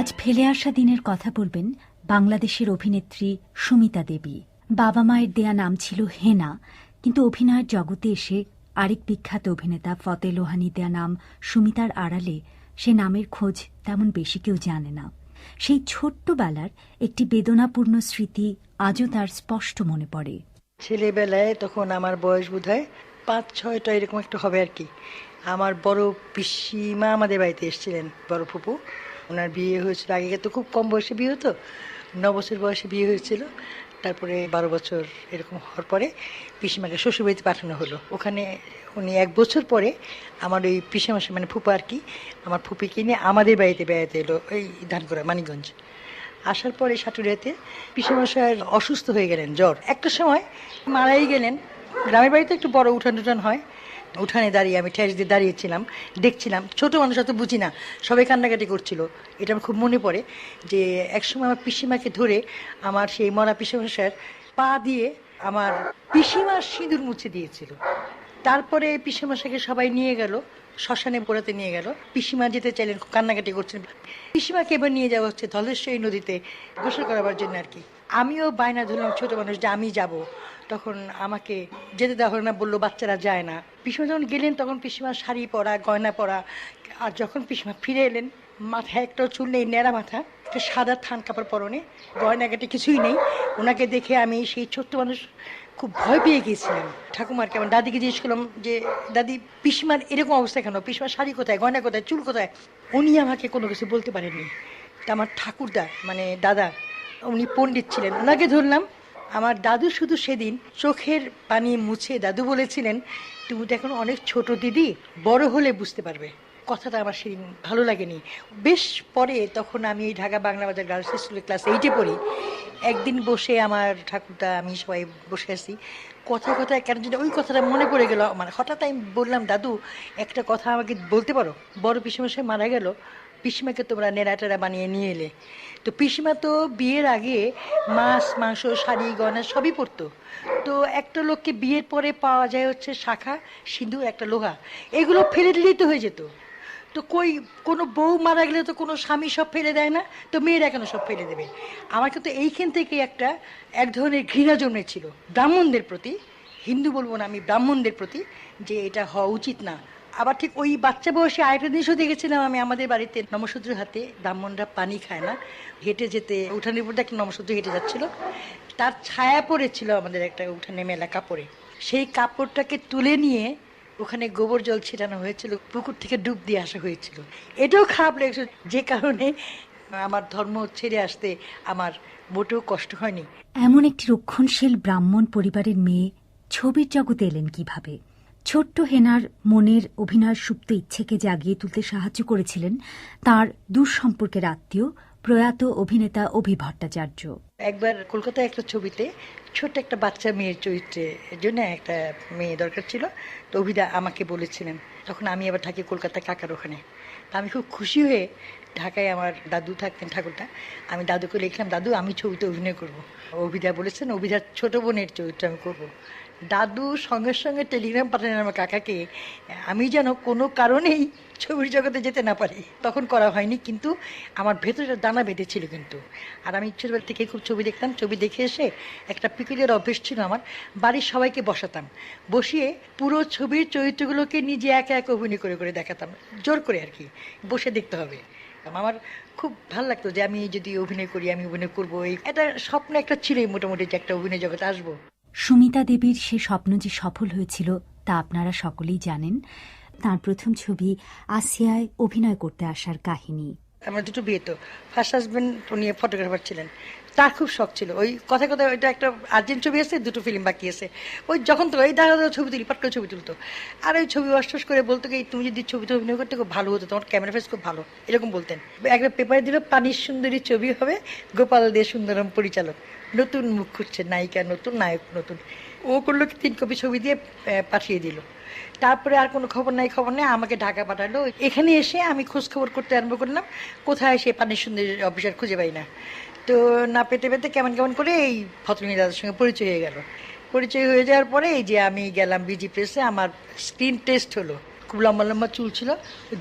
আজ ফেলে আসা দিনের কথা বলবেন বাংলাদেশের অভিনেত্রী সুমিতা দেবী। বাবা মায়ের দেয়া নাম ছিল হেনা, কিন্তু অভিনয়ের জগতে এসে আরেক বিখ্যাত অভিনেতা ফতে লোহানি দেয়া নাম সুমিতার আড়ালে সে নামের খোঁজ তেমন বেশি কেউ জানে না। সেই ছোট্টবেলার একটি বেদনাপূর্ণ স্মৃতি আজও তার স্পষ্ট মনে পড়ে। ছেলেবেলায় তখন আমার বয়স বোধ হয় পাঁচ, ছয়টা এরকম একটু হবে আর কি। আমার বড় পিসিমা আমাদের বাড়িতে এসেছিলেন, বড় ফুপু। ওনার বিয়ে হয়েছিল আগে তো খুব কম বয়সে বিয়ে হতো ন বছর বয়সে বিয়ে হয়েছিল। তারপরে বারো বছর এরকম হওয়ার পরে পিসিমাকে শ্বশুরবাড়িতে পাঠানো হলো। ওখানে উনি এক বছর পরে আমার ওই পিসিমাসে মানে ফুপা আর কি, আমার ফুপিকে নিয়ে আমাদের বাড়িতে বেড়াতে এলো এই ধানকোড়া, মানিকগঞ্জ। আসার পরে সাটুরিয়াতে পিসেমশাই অসুস্থ হয়ে গেলেন, জ্বর। একটা সময় মারাই গেলেন। গ্রামের বাড়িতে একটু বড় উঠান টুঠান হয় উঠানে দাঁড়িয়ে আমি ঠেস দিয়ে দাঁড়িয়েছিলাম, দেখছিলাম। ছোট মানুষ অত বুঝি না, সবাই কান্নাকাটি করছিল। এটা আমার খুব মনে পড়ে যে একসময় আমার পিসিমাকে ধরে আমার সেই মরা পিসেমশাইয়ের পা দিয়ে আমার পিসিমার সিঁদুর মুছে দিয়েছিল। তারপরে পিসিমাশাকে সবাই নিয়ে গেল, শ্মশানে পোড়াতে নিয়ে গেল। পিসিমা যেতে চাইলেন, খুব কান্নাকাটি করছেন। পিসিমাকে এবার নিয়ে যাওয়া হচ্ছে ধলেশ্বরী নদীতে গোসল করাবার জন্য আর কি। আমিও বায়না ধরলাম ছোট মানুষ যে আমি যাব। তখন আমাকে যেতে দেওয়া হলো না, বলল বাচ্চারা যায় না। পিসিমা যখন গেলেন, তখন পিসিমার শাড়ি পরা, গয়না পরা, আর যখন পিসিমা ফিরে এলেন, মাথায় একটা চুল নেই, ন্যাড়া মাথা, একটা সাদা থান কাপড় পরনে গয়নাগাটি কিছুই নেই। ওনাকে দেখে আমি সেই ছোট্ট মানুষ খুব ভয় পেয়ে গিয়েছিলাম। ঠাকুমারকে আমার দাদিকে জিজ্ঞেস করলাম যে, দাদি, পিসমার এরকম অবস্থা কেন? পিসমার শাড়ি কোথায়? গয়না কোথায়? চুল কোথায়? উনি আমাকে কোনো কিছু বলতে পারেননি। তা আমার ঠাকুরদা মানে দাদা, উনি পণ্ডিত ছিলেন। ওনাকে ধরলাম আমার দাদু শুধু সেদিন চোখের পানি মুছে দাদু বলেছিলেন, তুমি তো এখন অনেক ছোট দিদি, বড় হলে বুঝতে পারবে। কথাটা আমার সেদিন ভালো লাগেনি। বেশ পরে তখন আমি ঢাকা বাংলা বাজার গার্লস স্কুলের ক্লাস এইটে পড়ি। একদিন বসে আমার ঠাকুরটা আমি সবাই বসে আছি। কথা কথায় কেন যদি ওই কথাটা মনে পড়ে গেল। মানে হঠাৎ আমি বললাম, দাদু, একটা কথা আমাকে বলতে পারো? বড় পিসিমশাই মারা গেল। পিসিমাকে তোমরা নেড়া টেরা বানিয়ে নিয়ে এলে। তো পিসিমা তো বিয়ের আগে মাছ, মাংস, শাড়ি, গয়না সবই পরতো। তো একটা লোককে বিয়ের পরে পাওয়া যায় হচ্ছে শাখা, সিঁদুর, একটা লোহা। এগুলো ফেলে দিলেই তো হয়ে যেত। তো কই, কোনো বউ মারা গেলে তো কোনো স্বামী সব ফেলে দেয় না? তো মেয়েরা কেন সব ফেলে দেবে? আমার কিন্তু এইখান থেকে একটা, এক ধরনের ঘৃণা জন্মেছিল। ব্রাহ্মণদের প্রতি, হিন্দু বলব না আমি ব্রাহ্মণদের প্রতি, যে এটা হওয়া উচিত না। আবার ঠিক ওই বাচ্চা বয়সে আরেকটা জিনিসও দেখেছিলাম আমি আমাদের বাড়িতে। নমসূত্র হাতে ব্রাহ্মণরা পানি খায় না। হেঁটে যেতে, উঠানের উপর একটা নমসূত্র হেঁটে যাচ্ছিল। তার ছায়া পড়েছিল আমাদের একটা উঠানে মেলা কাপড়ে। সেই কাপড়টাকে তুলে নিয়ে ওখানে গোবর জল ছিটানো হয়েছিল, পুকুর থেকে ডুব দিয়ে আসা হয়েছিল। এটাও খারাপ লেগেছে, যে কারণে আমার ধর্ম ছেড়ে আসতে আমার মোটেও কষ্ট হয়নি। এমন একটি রক্ষণশীল ব্রাহ্মণ পরিবারের মেয়ে ছবির জগতে এলেন কীভাবে? ছোট্ট হেনার মনের অভিনয় সুপ্ত ইচ্ছেকে জাগিয়ে তুলতে সাহায্য করেছিলেন তার সম্পর্কের আত্মীয় প্রয়াত অভিনেতা অভি ভট্টাচার্য। একবার কলকাতায় একটা ছবিতে ছোট্ট একটা বাচ্চা মেয়ের চরিত্রে জন্য একটা মেয়ে দরকার ছিল, তো অভিদা আমাকে বলেছিলেন, তখন আমি আবার থাকি কলকাতা কাকার ওখানে। আমি খুব খুশি হয়ে ঢাকায় আমার দাদু থাকতেন ঠাকুরটা আমি দাদুকে লিখলাম, দাদু, আমি ছবিতে অভিনয় করব। অভিদা বলেছেন, অভিদার ছোট বোনের চরিত্র আমি করব। দাদু সঙ্গে সঙ্গে টেলিগ্রাম পাঠালেন আমার কাকাকে, আমি যেন কোনো কারণেই ছবির জগতে যেতে না পারি। তখন করা হয়নি, কিন্তু আমার ভেতরে দানা বেঁধেছিল কিন্তু। আর আমি ছোটবেলা থেকে খুব ছবি দেখতাম। ছবি দেখে এসে একটা পিকুলের অভ্যেস ছিল আমার। বাড়ির সবাইকে বসাতাম। বসিয়ে পুরো ছবির চরিত্রগুলোকে নিজে একা একা অভিনয় করে করে দেখাতাম। জোর করে আর কি। বসে দেখতে হবে। আমার খুব ভালো লাগতো যে আমি যদি অভিনয় করি, আমি অভিনয় করব এই এটা স্বপ্ন একটা ছিলই মোটামুটি যে একটা অভিনয় জগতে আসব। সুমিতা দেবীর সে স্বপ্ন যে সফল হয়েছিল, তা আপনারা সকলেই জানেন। তার প্রথম ছবি আসিয়ায় অভিনয় করতে আসার কাহিনী। আমার দুটো বিয়ে তো। ফার্স্ট হাজবেন্ড উনি ফটোগ্রাফার ছিলেন। তার খুব শখ ছিল। ওই কথা কথা ওইটা একটা আর্জেন্ট ছবি আছে, দুটো ফিল্ম বাকি আছে। ওই যখন তো এই দেখা ছবি তুলি, পাট ছবি তুলতো। আর ওই ছবি অশ্বাস করে বলতো কি, তুমি যদি ছবি ছবিতে অভিনয় করতে, খুব ভালো হতো। তোমার ক্যামেরা ফেস খুব ভালো। এরকম বলতেন। একটা পেপারে দিল, পানির সুন্দরী ছবি হবে, গোপাল দে সুন্দরম পরিচালক। নতুন মুখ খুঁজছে, নায়িকা নতুন, নায়ক নতুন। ও করল কি, তিন কপি ছবি দিয়ে পাঠিয়ে দিল। তারপরে আর কোনো খবর নাই, খবর নেই, আমাকে ঢাকা পাঠালো। এখানে এসে আমি খোঁজ খবর করতে আরম্ভ করলাম, কোথায় সে পানির সুন্দরী অফিসার খুঁজে পাই না। তো না পেতে পেতে কেমন কেমন করে এই ফতমিনী দাদার সঙ্গে পরিচয় হয়ে গেল। পরিচয় হয়ে যাওয়ার পরে এই যে আমি গেলাম বিজি প্রেসে আমার স্ক্রিন টেস্ট হলো। খুব লম্বা লম্বা চুল ছিল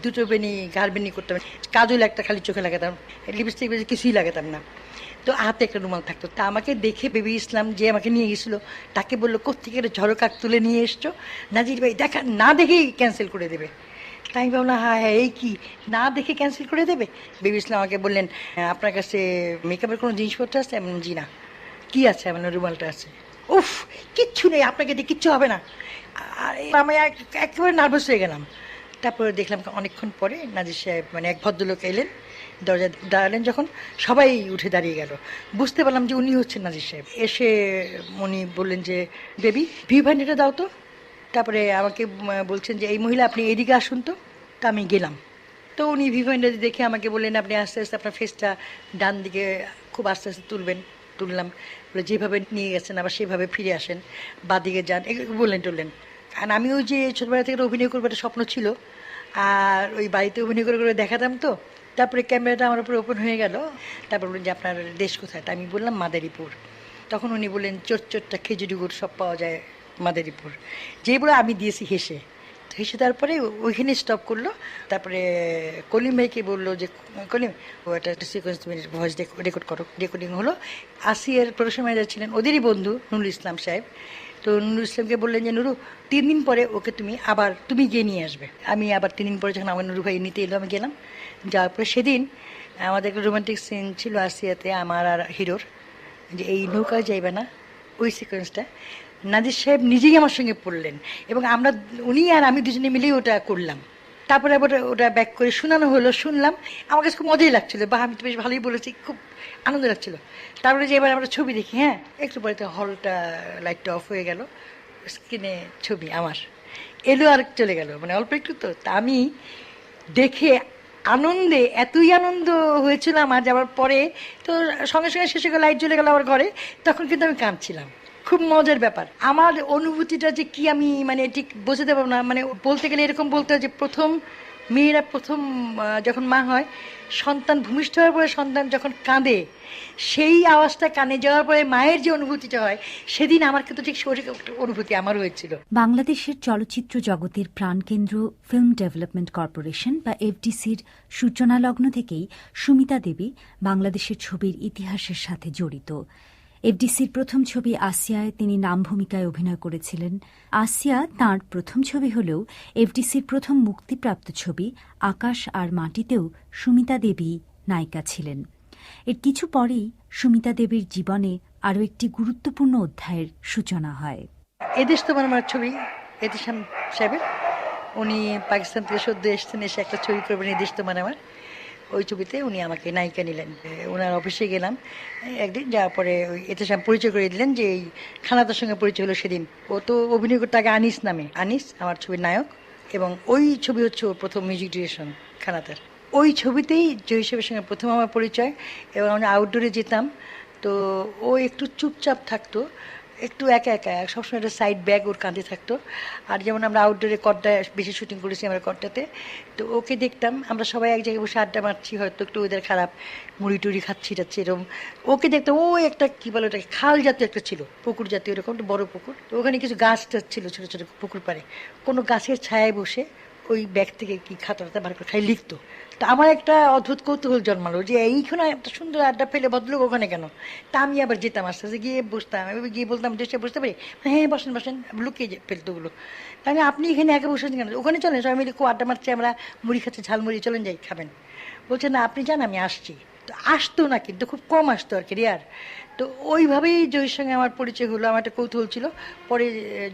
দুটো বেনি গার বেনি করতাম। কাজল একটা খালি চোখে লাগাতাম লিপস্টিক কিছুই লাগাতাম না। তো হাতে একটা রুমাল থাকতো। তা আমাকে দেখে বেবি ইসলাম যে আমাকে নিয়ে গেছিল, তাকে বলল কোথেকে একটা ঝড়কাক তুলে নিয়ে এসছো? নাজির ভাই, দেখা না দেখেই ক্যান্সেল করে দেবে। আমি ভাবলাম হ্যাঁ হ্যাঁ এই কি? না দেখে ক্যান্সেল করে দেবে? বেবি ইসলাম আমাকে বললেন "হ্যাঁ, আপনার কাছে মেকআপের কোনো জিনিসপত্র আছে? এমন জি না। কি আছে? আমার রুমালটা আছে। উফ কিচ্ছু নেই আপনাকে দিয়ে কিচ্ছু হবে না। আর আমি এক- একেবারে নার্ভাস হয়ে গেলাম। তারপরে দেখলাম অনেকক্ষণ পরে নাজির সাহেব মানে এক ভদ্রলোক এলেন দরজা দাঁড়ালেন যখন সবাই উঠে দাঁড়িয়ে গেল। বুঝতে পারলাম যে উনি হচ্ছেন নাজির সাহেব। এসে উনি বললেন যে বেবি ভিউ ভান্ডিটা দাও তো। তারপরে আমাকে বলছেন যে, এই মহিলা, আপনি এদিকে আসুন তো। তা আমি গেলাম। তো উনি ভিভেন্ডার দেখে আমাকে বললেন, আপনি আস্তে আস্তে আপনার ফেসটা ডান দিকে খুব আস্তে আস্তে তুলবেন। তুললাম। বলে, যেভাবে নিয়ে গেছেন, আবার সেভাবে ফিরে আসেন বাদিকে যান। এগুলো বললেন টললেন কারণ আমি ওই যে ছোটবেলা থেকে অভিনয় করব একটা স্বপ্ন ছিল। আর ওই বাড়িতে অভিনয় করে করে দেখাতাম তো। তারপরে ক্যামেরাটা আমার উপরে ওপেন হয়ে গেল। তারপর বললেন যে, আপনার দেশ কোথায়? তা আমি বললাম, মাদারীপুর। তখন উনি বললেন, চোর, চোরটা খেজুরি গুড় সব পাওয়া যায়। মাদারীপুর। যেই বলে আমি দিয়েছি হেসে। হেসে তারপরে ওইখানে স্টপ করল। তারপরে কলিম ভাইকে বলল যে, কলিম, ও একটা সিকোয়েন্স তুমি ভয়েস রেকর্ড করো। রেকর্ডিং হলো। আসিয়ার প্রোডাকশন ম্যানেজার ছিলেন ওদেরই বন্ধু নুরুল ইসলাম সাহেব। তো নুরুল ইসলামকে বললেন যে, নুরু, তিন দিন পরে ওকে তুমি আবার, তুমি গিয়ে নিয়ে আসবে। আমি আবার তিন দিন পরে যখন আমার নুরু ভাই নিতে এলো, আমি গেলাম। যাওয়ার পরে সেদিন আমাদের একটা রোমান্টিক সিন ছিল আসিয়াতে, আমার আর হিরোর। যে, এই নৌকায় যাইবে না। ওই সিকোয়েন্সটা নাজির সাহেব নিজেই আমার সঙ্গে পড়লেন এবং আমরা উনি আর আমি দুজনে মিলেই ওটা করলাম। তারপরে আবার ওটা ব্যাক করে শোনানো হলো, শুনলাম। আমার কাছে খুব মজাই লাগছিল বা আমি তো বেশ ভালোই বলেছি, খুব আনন্দ লাগছিল। তারপরে যে এবার আমরা ছবি দেখি হ্যাঁ একটু পরে তো হলটা লাইটটা অফ হয়ে গেল স্ক্রিনে ছবি আমার। এলো আর চলে গেল মানে অল্প একটু তো। তা আমি দেখে আনন্দে, এতই আনন্দ হয়েছিল আমার যাওয়ার পরে তো সঙ্গে সঙ্গে শেষে লাইট জ্বলে গেল আমার ঘরে, তখন কিন্তু আমি কাঁদছিলাম। খুব মজার ব্যাপার। আমার অনুভূতিটা যে কি আমি মানে ঠিক বোঝাতে পারব না। মানে বলতে গেলে এরকম বলতে হয় যে প্রথম মেয়েরা প্রথম যখন মা হয়, সন্তান ভূমিষ্ঠ হওয়ার পরে সন্তান যখন কাঁদে, সেই আওয়াজটা কানে যাওয়ার পরে মায়ের যে অনুভূতিটা হয়, সেদিন আমার কিন্তু ঠিক সঠিক অনুভূতি আমার হয়েছিল। বাংলাদেশের চলচ্চিত্র জগতের প্রাণকেন্দ্র ফিল্ম ডেভেলপমেন্ট কর্পোরেশন বা এফডিসির সূচনালগ্ন থেকেই সুমিতা দেবী বাংলাদেশের ছবির ইতিহাসের সাথে জড়িত। এফডিসির প্রথম ছবি আসিয়ায় তিনি নাম ভূমিকায় অভিনয় করেছিলেন। আসিয়া তাঁর প্রথম ছবি হলেও এফডিসির প্রথম মুক্তিপ্রাপ্ত ছবি আকাশ আর মাটিতেও সুমিতা দেবী নায়িকা ছিলেন। এর কিছু পরেই সুমিতা দেবীর জীবনে আরও একটি গুরুত্বপূর্ণ অধ্যায়ের সূচনা হয়। এদেশ তোমার আমার ছবি, এদেশ সাহেবের উনি পাকিস্তান থেকে সদ্য এসেছেন, এসে একটা ছবি করবেন এদেশ তোমার আমার। ওই ছবিতে উনি আমাকে নায়িকা নিলেন। ওনার অফিসে গেলাম। একদিন যাওয়ার পরে ওই এতেশাম পরিচয় করে দিলেন যে এই খানাতার সঙ্গে পরিচয় হলো সেদিন। ও তো অভিনয় করতে আগে আনিস নামে। আনিস আমার ছবির নায়ক এবং ওই ছবি হচ্ছে ওর প্রথম মিউজিক ডিরেকশন খানাতার ওই ছবিতেই জয় সাহেবের সঙ্গে প্রথম আমার পরিচয় এবং আমি আউটডোরে যেতাম। তো ও একটু চুপচাপ থাকতো। একটু একা একা, সবসময় একটা সাইড ব্যাগ ওর কাঁধে থাকতো। আর যেমন আমরা আউটডোরে কড্ডায় বেশি শুটিং করেছি আমরা কড্ডাতে তো ওকে দেখতাম, আমরা সবাই এক জায়গায় বসে আড্ডা মারছি, হয়তো একটু ওদের খারাপ, মুড়ি টুড়ি খাচ্ছি, টাচ্ছি, এরকম। ওকে দেখতাম, ও একটা কী বলে ওটাকে, খাল জাতীয় একটা ছিল, পুকুর জাতীয় এরকম একটা বড় পুকুর। তো ওখানে কিছু গাছ ছিল, ছোটো ছোটো পুকুর পাড়ে। কোনো গাছের ছায়ায় বসে ওই ব্যাগ থেকে কি খাতাটা বার করে খাই লিখতো। তা আমার একটা অদ্ভুত কৌতূহল জন্মালো যে এইখানে একটা সুন্দর আড্ডা ফেলে ভদ্রলোক ওখানে কেন? তা আমি আবার যেতাম আস্তে আস্তে গিয়ে বসতাম গিয়ে বলতাম দেশে বসতে পারি? হ্যাঁ বসেন বসেন, লুকিয়ে ফেলতো ওগুলো। তাহলে আপনি এখানে একে বসেছেন কেন? ওখানে চলেন, সবাই মিলে খুব আড্ডা মারছে, আমরা মুড়ি খাচ্ছি, ঝালমুড়ি, চলেন যাই, খাবেন। বলছে, না, আপনি যান, আমি আসছি। তো আসতো না কিন্তু খুব কম আসতো আর কি রেয়ার। তো ওইভাবেই জহির সঙ্গে আমার পরিচয় হলো আমার একটা কৌতূহল ছিল। পরে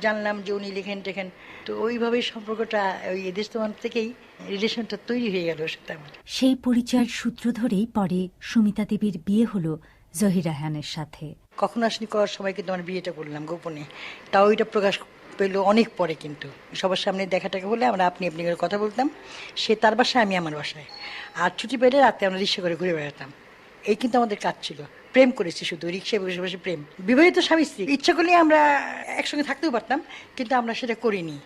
জানলাম যে উনি লেখেন টেখেন। তো ওইভাবেই সম্পর্কটা ওই এদেশ তোমার থেকেই রিলেশনটা তৈরি হয়ে গেল সাথে আমার। সেই পরিচয়ের সূত্র ধরেই পরে সুমিতা দেবীর বিয়ে হলো জহির রায়হানের সাথে। কখন আসনি করার সময় কিন্তু আমার বিয়েটা করলাম গোপনে। তাও ওইটা প্রকাশ পেল অনেক পরে কিন্তু। সবার সামনে দেখাটাকে হলে আমরা আপনি আপনি করে কথা বলতাম। সে তার বাসায়, আমি আমার বাসায়। আর ছুটি পেলে রাতে আমরা রিক্সা করে ঘুরে বেড়াতাম। এই কিন্তু আমাদের কাজ ছিল। প্রেম করেছি শুধু, রিক্সায় বসে বসে প্রেম। বিবাহিত স্বামী, স্ত্রী। ইচ্ছা করলে আমরা একসঙ্গে থাকতেও পারতাম, কিন্তু আমরা সেটা করিনি।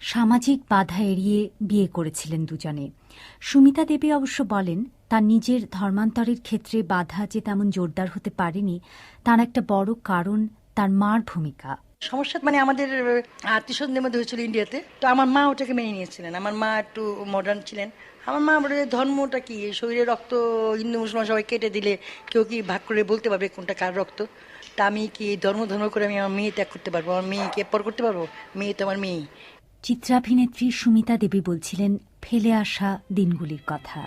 সামাজিক বাধা এড়িয়ে বিয়ে করেছিলেন দুজনে। সুমিতা দেবী অবশ্য বলেন, তার নিজের ধর্মান্তরের ক্ষেত্রে বাধা যে তেমন জোরদার হতে পারেনি, তার একটা বড় কারণ তার মার ভূমিকা। সমস্যা মানে আমাদের আত্মীয় স্বজনদের মধ্যে হয়েছিল ইন্ডিয়াতে তো আমার মা ওটাকে মেনে নিয়েছিলেন। আমার মা একটু মডার্ন ছিলেন। আমার মা বলে, ধর্মটা কি? শরীরে রক্ত, হিন্দু, মুসলমান সবাই কেটে দিলে কেউ কি ভাগ করে বলতে পারবে কোনটা কার রক্ত? তা আমি কি ধর্ম ধর্ম করে আমি আমার মেয়ে ত্যাগ করতে পারব? আমার মেয়েকে পর করতে পারব? মেয়ে তো আমার মেয়ে চিত্রাভিনেত্রী সুমিতা দেবী বলছিলেন, ফেলে আসা দিনগুলির কথা।